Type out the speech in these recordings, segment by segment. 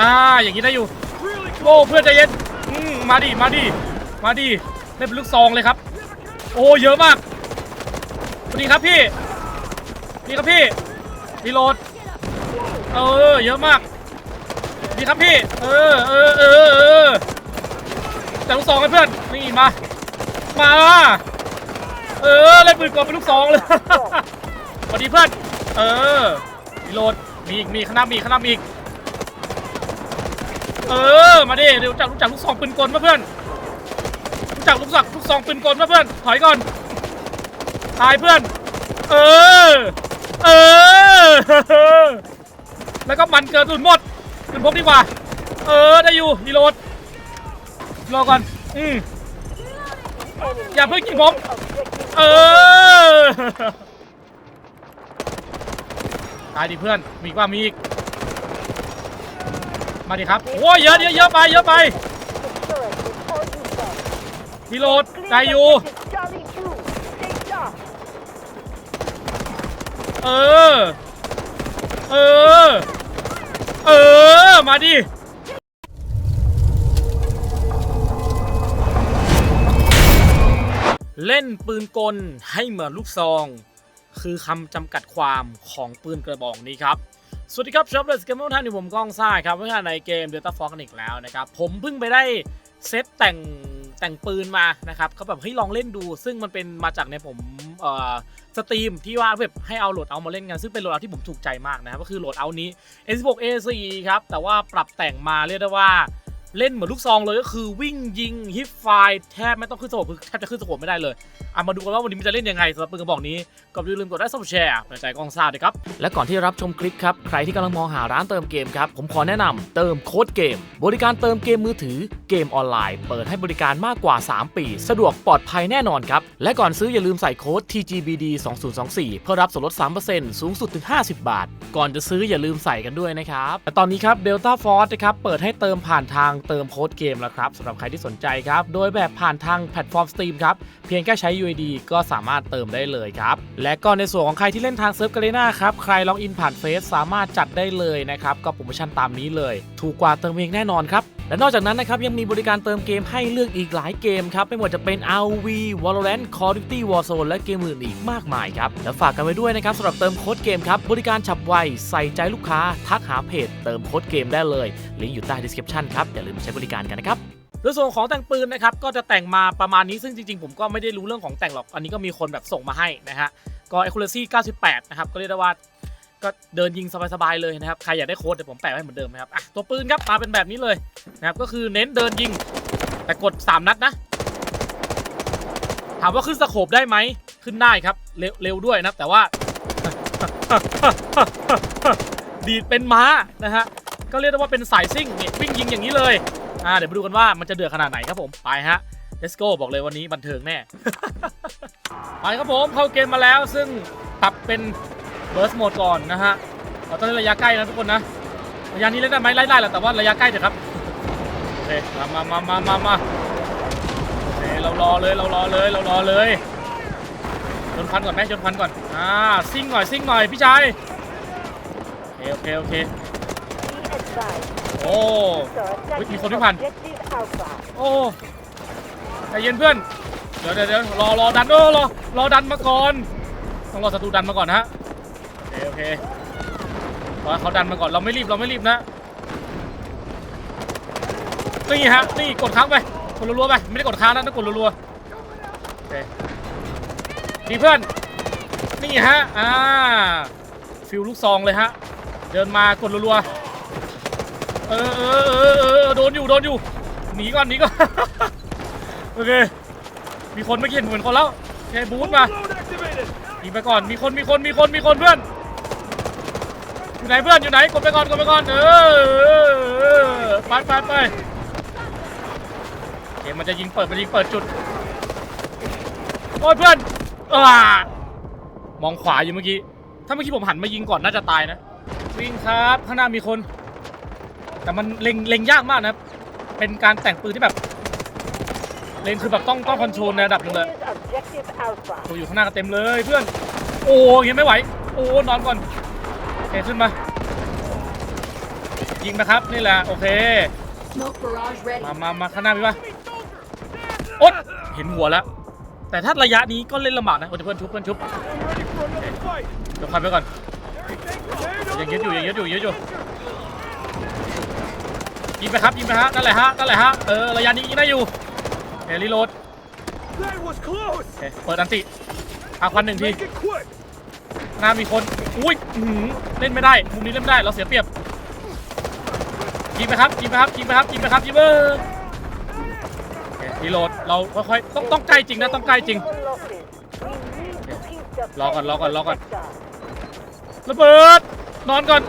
อ่าอย่างนี้ได้อยู่โอ้เพื่อนใจเย็นมาดิมาดิมาดิเล่นเป็นลูกซองเลยครับ โอ้เยอะมากสวัสดีครับพี่นี่ครับพี่รีโหลดเออเยอะมากดีครับพี่ เออเออเออเออแต่ลูกซองให้เพื่อนนี่มามาเออเล่นปืนกลเป็นลูกซองเลยสวัสดีเพื่อนเออรีโหลดมีอีกมีข้างหน้ามีข้างหน้ามีอีก เออ มาดิเดี๋ยวจักรู้จักลูกซองปืนกลป่ะเพื่อนรู้จักลูกสักลูกซองปืนกลป่ะเพื่อน ถอยก่อน ตายเพื่อน เออ เออ แล้วก็มันเกินสุดหมดปืนพกดีกว่า เออ ได้อยู่รีโหลดรอก่อน อืมอย่าเพิ่งยิงผมเออ ตายดิเพื่อน มีอีกว่ามีอีก มาดิครับ โอ้เยอะเยอะเยอะไปเยอะไปรีโหลดได้อยู่ เออ เออ เออ มาดิเล่นปืนกลให้เหมือนลูกซอง คือคำจำกัดความของปืนกระบอกนี้ครับ สวัสดีครับชอบเลยสเกมเมอร์ท่านอยู่ผมก้องซ่าครับเมื่อในเกม Delta Fox กันอีกแล้วนะครับ ผมเพิ่งไปได้เซตแต่งแต่งปืนมานะครับเขาแบบให้ลองเล่นดู ซึ่งมันเป็นมาจากในผมเอ่อสตรีมที่ว่าแบบให้เอาโหลดเอามาเล่นกัน ซึ่งเป็นโหลดเอาที่ผมถูกใจมากนะครับก็คือโหลดเอานี้ N16A4 ครับแต่ว่าปรับแต่งมาเรียกได้ว่าเล่นเหมือนลูกซองเลยก็คือวิ่งยิงฮิปไฟล์แทบไม่ต้องขึ้นสโคปคือแทบจะขึ้นสโคปไม่ได้เลย อะมาดูกันว่าวันนี้มันจะเล่นยังไงสำหรับปืนกระบอกนี้ก็อย่าลืมกดไลค์ซับแชร์เป็นใจกองซ่าด้วยครับ และก่อนที่รับชมคลิปครับ ใครที่กำลังมองหาร้านเติมเกมครับ ผมขอแนะนำเติมโค้ดเกม บริการเติมเกมมือถือเกมออนไลน์ เปิดให้บริการมากกว่า 3 ปี สะดวกปลอดภัยแน่นอนครับ และก่อนซื้ออย่าลืมใส่โค้ด TGBD 2024เพื่อรับส่วนลด 3%สูงสุดถึง 50 บาท ก่อนจะซื้ออย่าลืมใส่กันด้วยนะครับและตอนนี้ครับ Delta Force นะครับเปิดให้เติมผ่านทางเติมโค้ดเกมแล้วครับสำหรับใครที่สนใจครับโดยแบบผ่านทางแพลตฟอร์ม Steam ครับเพียงแค่ใช้ UID ก็สามารถเติมได้เลยครับ และก็ในส่วนของใครที่เล่นทางเซิร์ฟกาเลนาครับ ใครล็อกอินผ่านเฟซสามารถจัดได้เลยนะครับก็โปรโมชั่นตามนี้เลย ถูกกว่าเติมเองแน่นอนครับและนอกจากนั้นนะครับยังมีบริการเติมเกมให้เลือกอีกหลายเกมครับ ไม่ว่าจะเป็น RV Valorant Call of Duty Warzone และเกมอื่นอีกมากมายครับ และฝากกันไว้ด้วยนะครับสำหรับเติมโค้ดเกมครับ บริการฉับไว ใส่ใจลูกค้า ทักหาเพจ เติมโค้ดเกมได้เลย ลิงก์อยู่ใต้ description ครับ อย่าลืมมาใช้บริการกันนะครับ โดยส่วนของแต่งปืนนะครับก็จะแต่งมาประมาณนี้ซึ่งจริงๆ ผมก็ไม่ได้รู้เรื่องของแต่งหรอก อันนี้ก็มีคนแบบส่งมาให้นะฮะก็ accuracy 98 นะครับ ก็เรียกได้ว่าก็เดินยิงสบายๆเลยนะครับ ใครอยากได้โค้ดเดี๋ยวผมแปะไว้เหมือนเดิมนะครับอะตัวปืนครับมาเป็นแบบนี้เลยนะครับก็คือเน้นเดินยิง แต่กด 3 นัดนะ ถามว่าขึ้นสโคปได้ไหมขึ้นได้ครับเร็วเร็วด้วยนะแต่ว่า ดีดเป็นม้านะฮะก็เรียกได้ว่าเป็นสายซิ่งเนี่ยวิ่งยิงอย่างนี้เลย อ่าเดี๋ยวมาดูกันว่ามันจะเดือดขนาดไหนครับผมไปฮะ let's go บอกเลยวันนี้บันเทิงแน่ ไปครับผมเข้าเกมมาแล้วซึ่งปรับเป็น burst mode ก่อนนะฮะเราต้องเล่นระยะใกล้นะทุกคนนะระยะนี้เล่นได้ไหมไล่ได้แหละแต่ว่าระยะใกล้เถอะครับโอเคมามามามามามาโอเคเรารอเลยเรารอเลยเรารอเลยชนพันก่อนไหมชนพันก่อนอ่าซิ่งหน่อยซิ่งหน่อยพี่ชายโอเคโอเคโอเค โอ้ เฮ้ยมีคนไม่ผ่าน โอ้ใจเย็นเพื่อน เดี๋ยวเดี๋ยวเดี๋ยวรอรอดันโอ้รอรอดันมาก่อน ต้องรอศัตรูดันมาก่อนนะฮะ โอเคโอเครอให้เขาดันมาก่อนเราไม่รีบเราไม่รีบนะนี่ฮะนี่กดค้างไปกดรัวๆไปไม่ได้กดค้างนะต้องกดรัวๆโอเคดีเพื่อนนี่ฮะอ่าฟิลลูกซองเลยฮะเดินมากดรัวๆ เออเออเออเออโดนอยู่โดนอยู่หนีก่อนหนีก่อน โอเค มีคนไม่เห็นเหมือนคนแล้วแค่บูทมายิงไปก่อนมีคนมีคนมีคนมีคนเพื่อน อยู่ไหนเพื่อนอยู่ไหนกดไปก่อนกดไปก่อนเออเออเออไปไปไปเกมมันจะยิงเปิดมันยิงเปิดจุดโอ้ยเพื่อนอ่ามองขวาอยู่เมื่อกี้ถ้าเมื่อกี้ผมหันมายิงก่อนน่าจะตายนะวิ่งครับข้างหน้ามีคน แต่มันเล็งเล็งยากมากนะเป็นการแต่งปืนที่แบบ เล็งคือแบบต้องต้องคอนโทรลในระดับหนึงเลย ตัวอยู่ข้างหน้ากันเต็มเลยเพื่อน โอ้ยังไม่ไหว โอ้นอนก่อนโอเคขึ้นมา ยิงนะครับนี่แหละโอเค Smoke barrage ready. มามามาข้างหน้ามีปะโอ๊ตเห็นหัวแล้ว แต่ถ้าระยะนี้ก็เล่นลำบากนะโอ้ยเพื่อนชุบเพื่อนชุบเดี๋ยวคันไปก่อนยังยึดอยู่ยังยึดอยู่ยึดอยู่ ยิงไปครับยิงไปฮะนั่นแหละฮะนั่นแหละฮะเออระยะนี้ยิงได้อยู่เอรีโหลด That was close. โอเคเปิดอันติอาควันหนึ่งที Make it quick. หน้ามีคนอุ้ยอื้อหือเล่นไม่ได้มุมนี้เล่นไม่ได้เราเสียเปรียบยิงไปครับยิงไปครับยิงไปครับยิงไปครับยิงเบอร์โอเครีโหลดเราค่อยๆต้องต้องใกล้จริงนะต้องใกล้จริงรอก่อนรอก่อนรอก่อนระเบิดนอนก่อน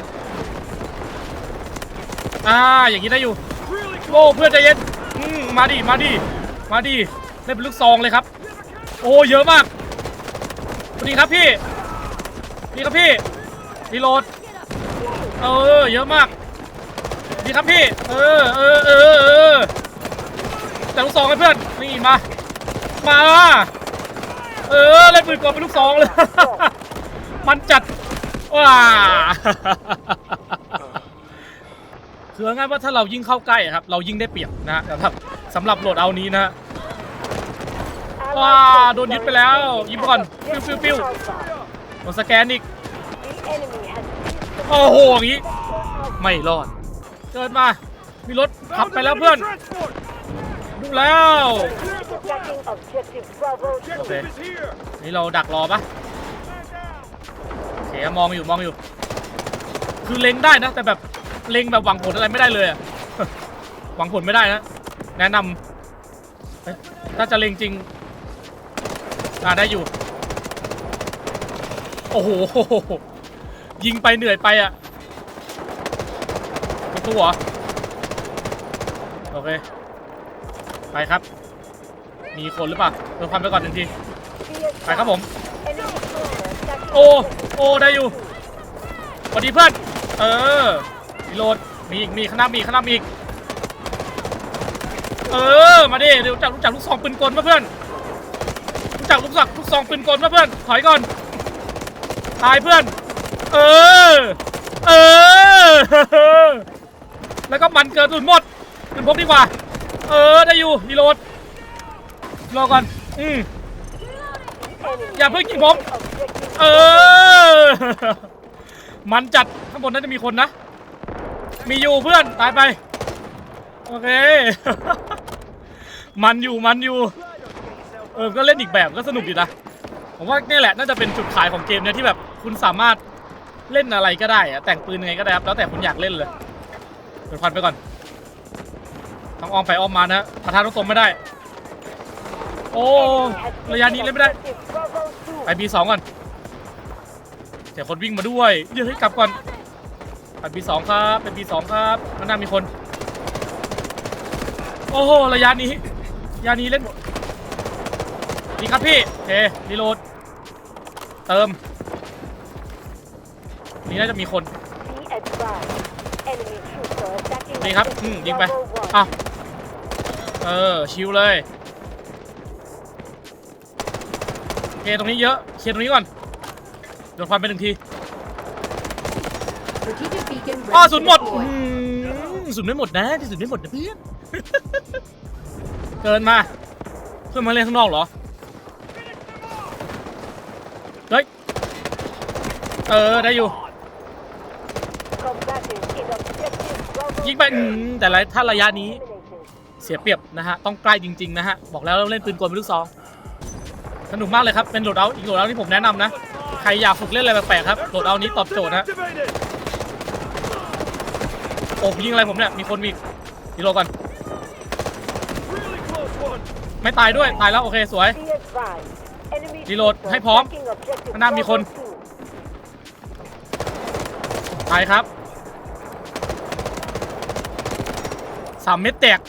อ่าอย่างนี้ได้อยู่โอ้เพื่อนใจเย็นอืมมาดิมาดิมาดิเล่นเป็นลูกซองเลยครับ โอ้เยอะมากสวัสดีครับพี่นี่ครับพี่รีโหลดเออเยอะมากดีครับพี่ เออเออเออเออแต่ลูกซองให้เพื่อนนี่มา มา เออเล่นปืนกลเป็นลูกซองเลย มันจัดว้า คือเอาง่ายว่าถ้าเรายิ่งเข้าใกล้อะครับ เรายิ่งได้เปรียบนะฮะนะครับสำหรับโหลดเอานี้นะฮะว้าโดนยึดไปแล้วยิงก่อนปิ้วปิ้วปิ้วโดนสแกนอีกโอ้โหอย่างนี้ไม่รอดเกิดมา มีรถขับไปแล้วเพื่อน Transport. ดูแล้ว Objective Okay. is here. นี่เราดักรอปะโอเคมองอยู่มองอยู่ คือเล็งได้นะแต่แบบ เล็งแบบหวังผลอะไรไม่ได้เลยอะหวังผลไม่ได้นะ แนะนำถ้าจะเล็งจริงอ่าได้อยู่ โอ้โห ยิงไปเหนื่อยไปอะตัวเหรอ โอเค ไปครับ มีคนหรือเปล่าเพิ่มความไปก่อนหนึ่งที ไปครับผม โอ้ โอ้ ได้อยู่สวัสดีเพื่อน เออ รีโหลดมีอีกมีข้างหน้ามีข้างหน้ามีอีกเออมาดิเดี๋ยวจักรู้จักลูกซองปืนกลมาเพื่อนรู้จักลูกซองลูกซองปืนกลมาเพื่อนถอยก่อนตายเพื่อน เออเออแล้วก็มันเกินสุดหมดปืนพกดีกว่า เออได้อยู่รีโหลดรอก่อนอืมอย่าเพิ่งยิงผมเออมันจัดข้างบนนั้นจะมีคนนะ มีอยู่เพื่อนตายไป โอเค มันอยู่มันอยู่ เออก็เล่นอีกแบบก็สนุกดีนะ ผมว่านี่แหละน่าจะเป็นจุดขายของเกมเนี่ยที่แบบคุณสามารถเล่นอะไรก็ได้อะแต่งปืนยังไงก็ได้ครับแล้วแต่คุณอยากเล่นเลยเปิดควันไปก่อนต้องอ้อมไปอ้อมมานะประธานต้องตรงไม่ได้ โอ้ระยะนี้เล่นไม่ได้ไปบีสองก่อนเดี๋ยวคนวิ่งมาด้วยเดี๋ยวให้กลับก่อน ไปบีสองครับไปบีสองครับข้างหน้ามีคน โอ้โห ระยะนี้ระยะนี้เล่นดีครับพี่โอเครีโหลด เติม นี่น่าจะมีคน นี่ครับ อืมยิงไปอ้าวเออ ชิวเลยเคตรงนี้เยอะ เคลียตรงนี้ก่อนโดนควันไปหนึ่งที อ้อ to ศูนย์หมด deploy. อืมศูนย์ไม่หมดนะที่ศูนย์ไม่หมดนะเพื่อนเกินมา เพื่อนมาเล่นข้างนอกเหรอ เฮ้ย เออ ได้อยู่ ยิงไปอืมแต่ละถ้าระยะนี้เสียเปรียบนะฮะ ต้องใกล้จริง ๆ นะฮะ บอกแล้วเราเล่นปืนกลเป็นลูกซอง สนุกมากเลยครับ เป็นโหลดเอาท์อีกโหลดเอาท์ที่ผมแนะนำนะ ใครอยากฝึกเล่นอะไรแปลกๆครับ โหลดเอาท์นี้ตอบโจทย์นะ Activated. โอ้ยิงอะไรผมเนี่ย มีคนมีอีกรีโลดก่อน Really ไม่ตายด้วย ตายแล้ว โอเค สวย Reload ให้พร้อมข้างหน้ามีคน ตายครับสามเม็ดแตก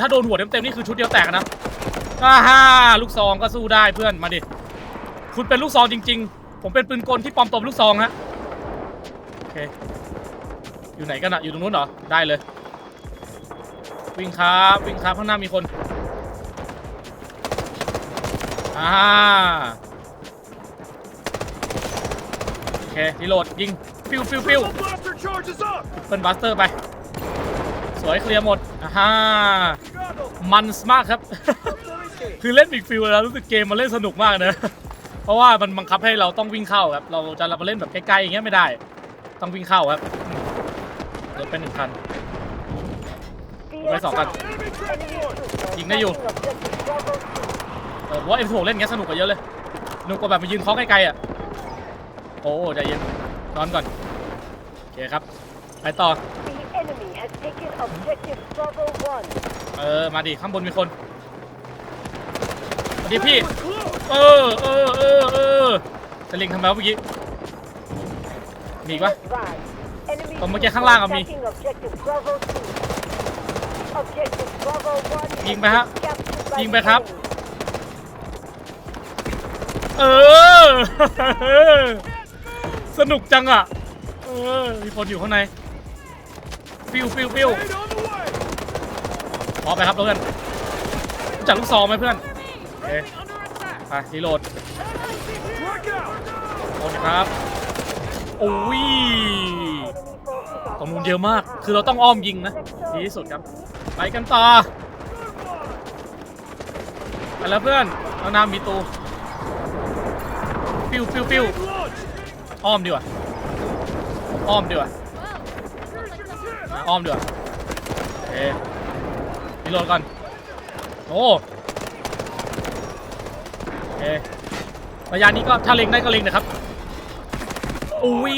ถ้าโดนหัวเต็มๆนี่คือชุดเดียวแตกนะอ่าฮ่าลูกซองก็สู้ได้เพื่อน มาดิ คุณเป็นลูกซองจริง ๆ ผมเป็นปืนกลที่ปลอมตัวเป็นลูกซองฮะ โอเค อยู่ไหนกันอะอยู่ตรงนู้นเหรอ ได้เลย วิ่งครับวิ่งครับข้างหน้ามีคนอ่าโอเครีโหลดยิงฟิวฟิวฟิว Double blaster charges up. เปิลบัสเตอร์ไป สวยเคลียร์หมดอ่าฮ่า Goggle. มันมากครับ Let me see. คือเล่นบิ๊กฟิลแล้วรู้สึกเกมมันเล่นสนุกมากนะ เพราะว่ามันบังคับให้เราต้องวิ่งเข้าครับ เราจะเรามาเล่นแบบใกล้ๆอย่างเงี้ยไม่ได้ ต้องวิ่งเข้าครับ รถเป็นหนึ่งคัน Be Where's our gun? advised, Enemy enemy transport. troops are Nhìn đây dù. attacking objective Bravo 2. เออผมว่าเอ็มโเล่นอย่างเงี้ยสนุกกว่าเยอะเลยสนุกกว่าแบบมายืนเคาะไกลๆอะ โอ้ใจเย็นนอนก่อน โอเคครับ ไปต่อ The enemy has taken objective Bravo 1. เออ มาดิข้างบนมีคนสวัสดีพี่ We're close. เออเออเออเออจะเล็งทำไมวะเมื่อกี้ มีอีก Be ปะ advised, enemy ตรงเมื่อกี้ troops ข้างล่างอะ are มี attacking objective Bravo 2. Objective Bravo 1ยิง has ไปฮะ been captured by ยิงไป the ครับ enemy. เออ สนุกจังอะ เออ มีคนอยู่ข้างใน ฟิวฟิวฟิว Aid on the way. พร้อมไปครับเพื่อนรู้จักลูกซองไหมเพื่อนโอเคไปรีโหลด Look out. โอนครับโอ้ย ของนูนเยอะมาก คือเราต้องอ้อมยิงนะ ดีที่สุดครับ ไปกันต่อไปแล้วเพื่อนเรานามีตูฟิวฟิวฟิวอ้อมดีกว่า อ้อมดีกว่าอ้อมดีกว่าโอเครีโหลดก่อน โอ้โอเคระยะนี้ก็ถ้าเล็งได้ก็เล็งนะครับ อุ้ย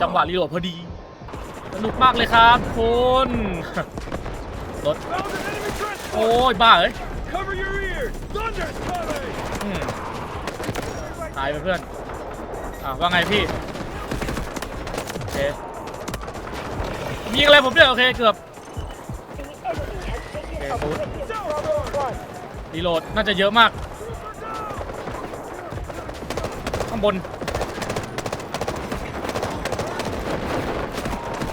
จังหวะรีโหลดพอดี สนุกมากเลยครับคุณรถโอ้ยบ้าเอ้ยตายไปเพื่อนอะว่าไงพี่โอเคมีอะไรผมเนี่ยโอเคเกือบโอเคฟูดีโหลดน่าจะเยอะมาก ข้างบน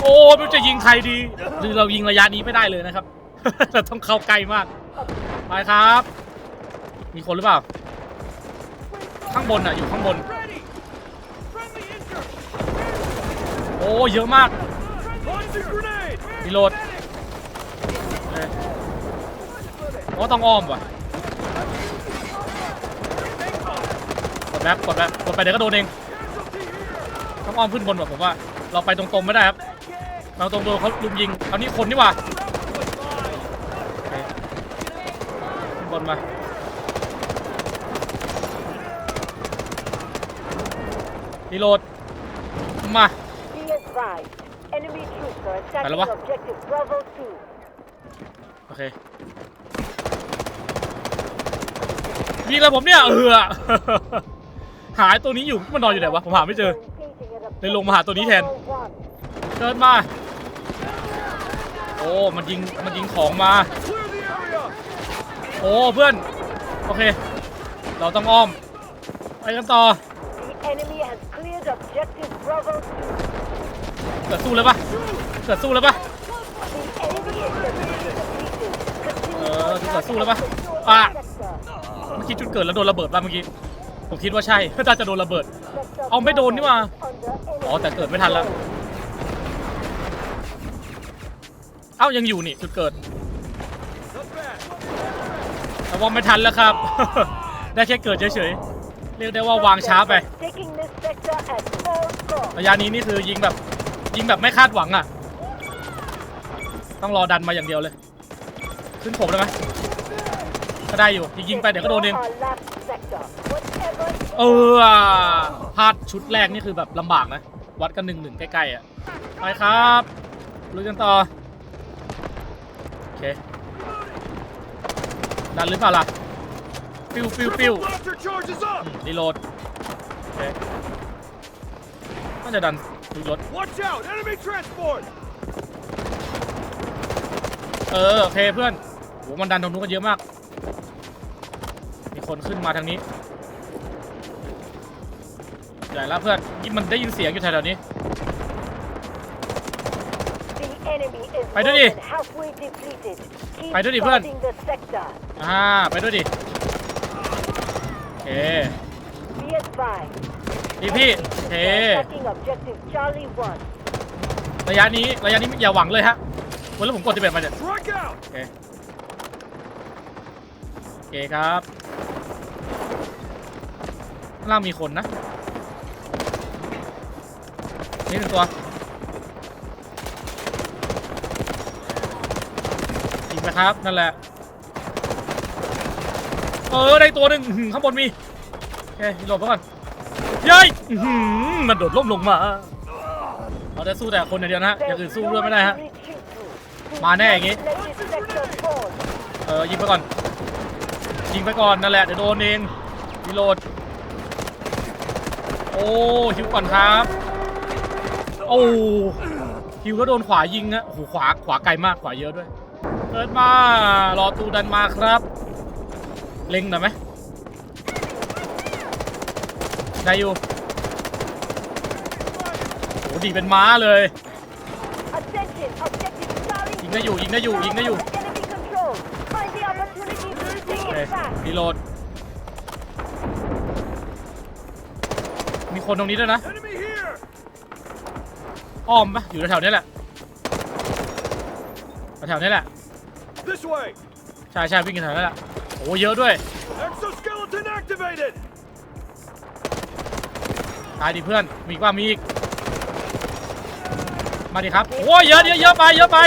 โอ้ไม่รู้จะยิงใครดีหรือเรายิงระยะนี้ไม่ได้เลยนะครับ เราต้องเข้าใกล้มากไปครับ มีคนหรือเปล่า ข้างบนอะอยู่ข้างบน โอ้เยอะมาก Launch the grenade. รีโหลดเอ้ยโอ้ต้องอ้อมว่ะกดแบบกดแบบกดไปเดี๋ยวก็โดนเองต้องอ้อมขึ้นบนว่ะผมว่า เราไปตรงๆไม่ได้ครับ เราตรงโดนเขาลุมยิงเอานี่คนนี่หว่าขึ้นบนมารีโหลดมา Be advised, enemy troops are attacking Dalawa. objective Bravo 2. โอเคยิงอะไรผมเนี่ยเออหายตัวนี้อยู่มันนอนอยู่ไหนวะผมหาไม่เจอเลยลงมาหาตัวนี้แทน เดินมา โอ้ มันยิง มันยิงของมา Clear the area. โอ้ เพื่อน โอเค เราต้องอ้อม ไปกันต่อ The enemy has cleared objective Bravo 2. เกิดสู้เลยปะเกิดสู้เลยปะ The enemy is defeated. Continue เออ to เกิดสู้เลยปะ secure อะ sector. เมื่อกี้จุดเกิดแล้วโดนระเบิดป่ะเมื่อกี้ ผมคิดว่าใช่น่าจะโดนระเบิด Sector เอาไม่โดนนี่หว่า under อ๋อ enemy แต่เกิดไม่ทันแล้ว อ้ายังอยู่นี่จุดเกิดแต่ว่าไม่ทันแล้วครับ ได้แค่เกิดเฉยๆเรียกได้ว่าวางช้าไประยะนี้นี่คือยิงแบบยิงแบบไม่คาดหวังอะ ต้องรอดันมาอย่างเดียวเลย ขึ้นผมได้ไหมก็ได้อยู่ยิงไปเดี๋ยวก็โดนเองเออพลาดชุดแรกนี่คือแบบลำบากนะ วัดกันหนึ่งหนึ่งใกล้ๆอะไปครับลุยกันต่อ เคดันหรือเปล่าล่ะฟิวฟิวฟิว Triple blaster charges up. รีโหลดโอเคน่าจะดันดูรถ Watch out. Enemy transport. เออโอเคเพื่อนโหมันดันตรงนู้นกันเยอะมาก มีคนขึ้นมาทางนี้ใหญ่แล้วเพื่อนยิ่งมันได้ยินเสียงอยู่แถวๆนี้ The enemy is ไปด้วยดิ more than halfway depleted. Keep ไปด้วยดิเพื่อน guarding the sector. อ่า ไปด้วยดิ โอเค Be advised. พี่พี่โอเค Attacking objective Charlie 1. ระยะนี้ ระยะนี้อย่าหวังเลยฮะเวคนแล้วผมกดที่แบบมาเนี่ย Strike out! โอเค โอเคครับข้างล่างมีคนนะ นี่หนึ่งตัว ยิงไปครับ นั่นแหละ เออ ได้ตัวหนึ่งอื้อหือข้างบนมีโอเคหลบไปก่อนเย้ยอื้อหือมันโดดล่มลงมาเราจะสู้แต่คนอย่างเดียวนะฮะอย่างอื่นสู้ด้วยไม่ได้ฮะมาแน่อย่างงี้ เออยิงไปก่อน ยิงไปก่อนนั่นแหละเดี๋ยวโดนเองรีโหลด โอ้ฮิวก่อนครับ โอ้ฮิวก็โดนขวายิงอะโอ้โหขวาขวาไกลมากขวาเยอะด้วย เกิดมารอตูดันมาครับ เล็งหน่อยไหมได้อยู่โอ้ดีเป็นม้าเลยยิงได้อยู่ยิงได้อยู่ยิงได้อยู่รีโหลดมีคนตรงนี้ด้วยนะอ้อมปะอยู่แถวๆนี้แหละแถวๆนี้แหละ This way! ใช่ใช่วิ่งกันแถวนี้แหละโอ้เยอะด้วย Exoskeleton activated! ตายดิเพื่อน มีอีกว่ามีอีก มาดิครับ โอ้ยเยอะเยอะเยอะไปเยอะไป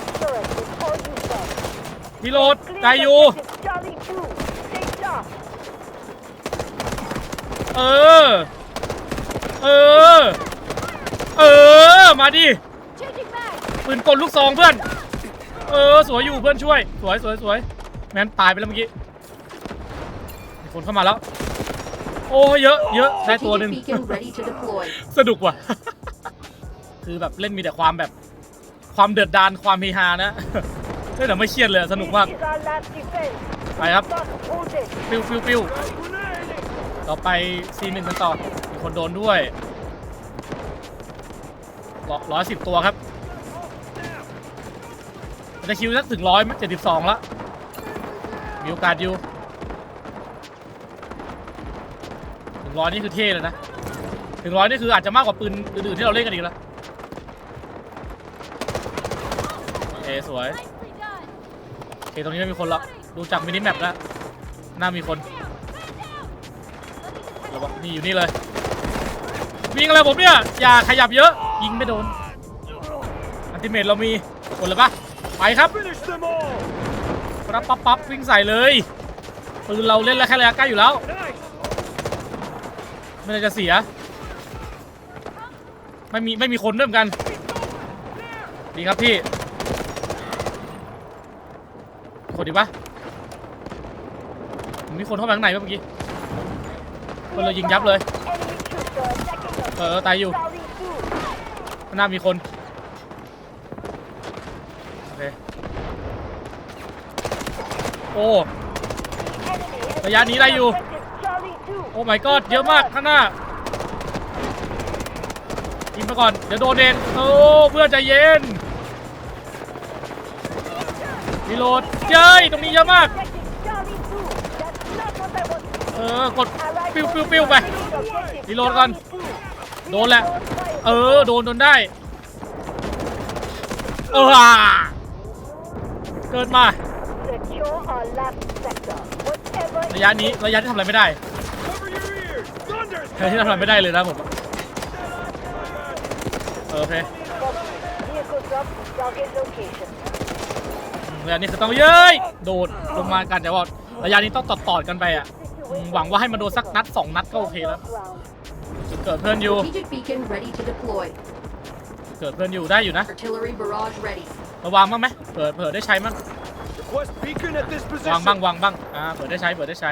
Destroy it with all you got. รีโหลด Clear ได้อยู่ objective Charlie 2. Stay sharp. เออ เออ เออ มาดิ Changing back. ปืนกลลูกซองเพื่อน เออสวยอยู่เพื่อนช่วย สวยสวยสวยแมนตายไปแล้วเมื่อกี้มีคนเข้ามาแล้ว โอ้เยอะเยอะได้ตัวหนึ่ง Strategic beacon ready to deploy. สนุกว่ะ คือแบบเล่นมีแต่ความแบบความเดือดดานความเฮฮานะเล่นแต่ไม่เครียดเลยสนุกมาก This is our last defense. ไปครับ Must hold it. ปิ้วปิ้วปิ้ว Grenade! ต่อไป C1 กันต่อมีคนโดนด้วยร้อยสิบตัวครับมัน จะคิวสักถึงร้อยเจ็ดสิบสองแล้วมีโอกาสอยู่ถึงร้อยนี่คือเท่เลยนะ ถึงร้อยนี่คืออาจจะมากกว่าปืนอื่นๆที่เราเล่นกันอีกแล้วโอเคสวยโอเคตรงนี้ไม่มีคนละดูจากมินิแมปแล้วน่ามีคนระวังนี่อยู่นี่เลยวิ่งอะไรผมเนี่ยอย่าขยับเยอะยิงไม่โดนอันติเมตเรามีคนเลยปะ ไปครับรับปั๊บปั๊บวิ่งใส่เลยปืนเราเล่นแล้วแค่ระยะใกล้อยู่แล้ว ไม่ได้จะเสีย ไม่มีไม่มีคนด้วยเหมือนกัน ดีครับพี่ คนดีปะมีคนเข้ามาข้างในเมื่อกี้คนเรายิงยับเลย เออตายอยู่ หน้ามีคน โอเค โอ้ระยะนี้ได้อยู่ โอ้ my god เยอะมากข้างหน้ายิงไปก่อน เดี๋ยวโดนเองโอ้เพื่อนใจเย็นรีโหลดเย้ยตรงนี้เยอะมาก เออ กดปิ้วปิ้วปิ้วไปรีโหลดก่อน โดนแหละ เออ โดนโดนได้ เอออะเกิดมา ระยะนี้ระยะที่ทำอะไรไม่ได้ Cover your ears! Thunder's ระยะที่ทำอะไรไม่ได้เลยนะผมเออโอเค Vehicle drop to target location. ระยะนี้คือต้องเย้ยโดดลงมากันแต่ว่าระยะนี้ต้องตอดตอดๆกันไปอะอืมหวังว่าให้มันโดนสักนัดสองนัดก็โอเคแล้ว Ground. เกิดเพื่อนอยู่ Strategic beacon ready to deploy. เกิดเพื่อนอยู่ได้อยู่นะ Artillery barrage ready. ระวังบ้างไหมเปิดเผื่อได้ใช้มั้ง Request beacon at this วางบ้าง position! วางบ้างอ่าเปิดได้ใช้เปิดได้ใช้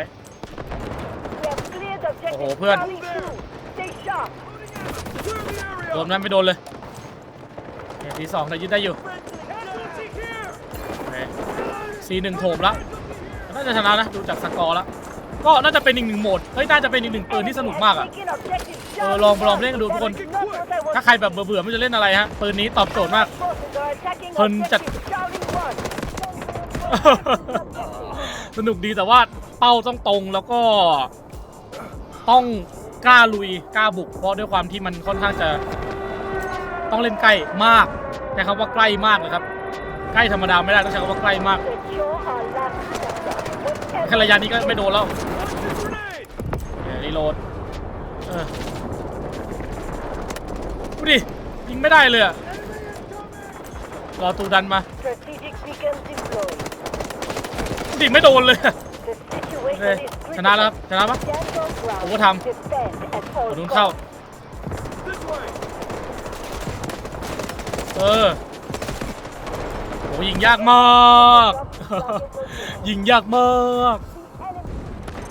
We have cleared objective Oh, พื่อน Charlie 2. Stay sharp. Clear the โดน area! ไหมไม่โดนเลยโอเคทีสองเรายึดได้อยู่ Casualty here! โอเคซีหนึ่งโถมแล้วน่าจะชนะนะดูจากสกอร์แล้วก็น่าจะเป็นอีกหนึ่งโหมดเฮ้ยน่าจะเป็นอีกหนึ่งปืนที่สนุกมากอะ Taken objective เออ Charlie ลองลอง one. เล่นกันดูทุกคน Not what I want. ถ้าใครแบบเบื่อๆไม่รู้จะเล่นอะไรฮะปืนนี้ตอบโจทย์มาก Forces are attacking เพลินจัด objective Charlie 1. สนุกดีแต่ว่าเป้าต้องตรงแล้วก็ ต้องกล้าลุยกล้าบุก เพราะด้วยความที่มันค่อนข้างจะ ต้องเล่นใกล้มากแต่คำว่าใกล้มากเลยครับ ใกล้ธรรมดาไม่ได้ต้องใช้คำว่าใกล้มากแค่ระยะนี้ก็ไม่โดนแล้วเดี๋ยวรีโหลดเออดูดิยิงไม่ได้เลยรอตูดันมา Strategic beacon deployed. ดิไม่โดนเลยโอเคชนะแล้วครับชนะปะผมก็ทำ Defend at ข all อนู้นเข้า เออโหยิงยากมาก ยิงยากมาก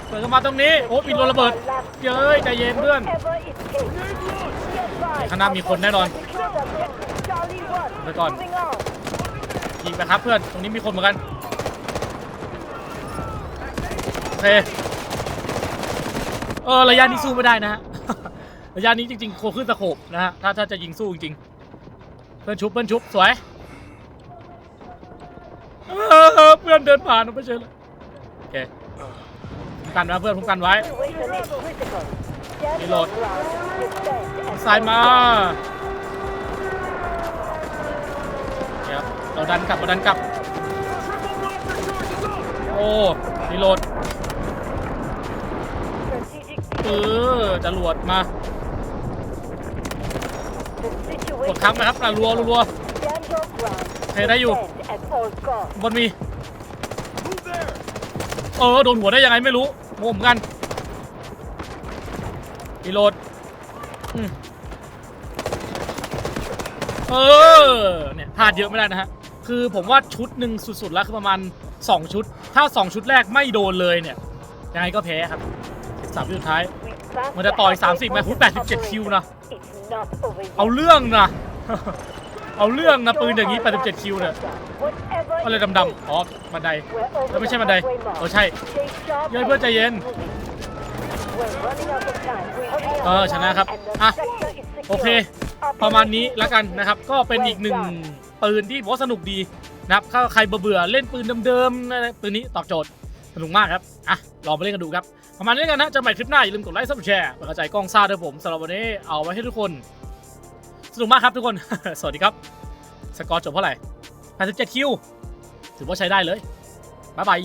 เปิดเข้ามาตรงนี้ โอ้ปิดโดนระเบิดเย้ยใจเย็นเพื่อนข้างหน้ามีคนแน่นอนไปก่อนยิงไปครับเพื่อน ตรงนี้มีคนเหมือนกัน โอ เคเออระยะนี้สู้ไม่ได้นะฮะ ระยะนี้จริงๆโคขึ้นตะโขบนะฮะ ถ้าถ้าจะยิงสู้จริงๆเพื่อนชุบเพื่อนชุบสวยเพื่อนเดินผ่านไม่เจอเลยโอเคคุ้มกันนะเพื่อนคุ้มกันไว้ Situation is critical. Stand your Reload. ground. Defend at ซ้ายมาเดี๋ยวเราดันกลับเราดันกลับ โอ้รีโหลด เอ beacon. อจรวดมา The กด situation ค้างนะครับอะรัวรัว Stand your ground. โอเคได้อยู่ Defend at all costs. บนมี Move there! เออ โดนหัวได้ยังไงไม่รู้งงเหมือนกันรีโหลดอืมเออ เนี่ยพลาดเยอะไม่ได้นะฮะ คือผมว่าชุดหนึ่งสุดๆแล้วคือประมาณ 2 ชุด ถ้า 2 ชุดแรกไม่โดนเลยเนี่ย ยังไงก็แพ้ครับ สามชุดสุดท้าย มันจะต่อย the halfway 30ไหม point หู of 87 operation. คิวนะ เอาเรื่องนะ เอาเรื่องนะปืนอย่างนี้87คิวเนี่ย Whatever อะไร it ดำๆอ๋อบันไดแล้วไม่ใช่บันได halfway mark. เออใช่เย้ยเพื่อนใจเย็น เออชนะครับ อะ โอเค ประมาณนี้แล้วกันนะครับ ก็เป็นอีกหนึ่งปืนที่ผมสนุกดีนะครับถ้าใครเบื่อเล่นปืนเดิมๆปืนนี้ตอบโจทย์สนุกมากครับ อะ ลองไปเล่นกันดูครับ ประมาณนี้กันนะจะใหม่คลิปหน้า อย่าลืมกดไลค์ซับแชร์เปิดกระจายกล้องซ่าด้วยผมสำหรับวันนี้เอาไว้ให้ทุกคน สนุกมากครับทุกคน สวัสดีครับ สกอร์จบเท่าไหร่87คิว ถือว่าใช้ได้เลย บ๊ายบาย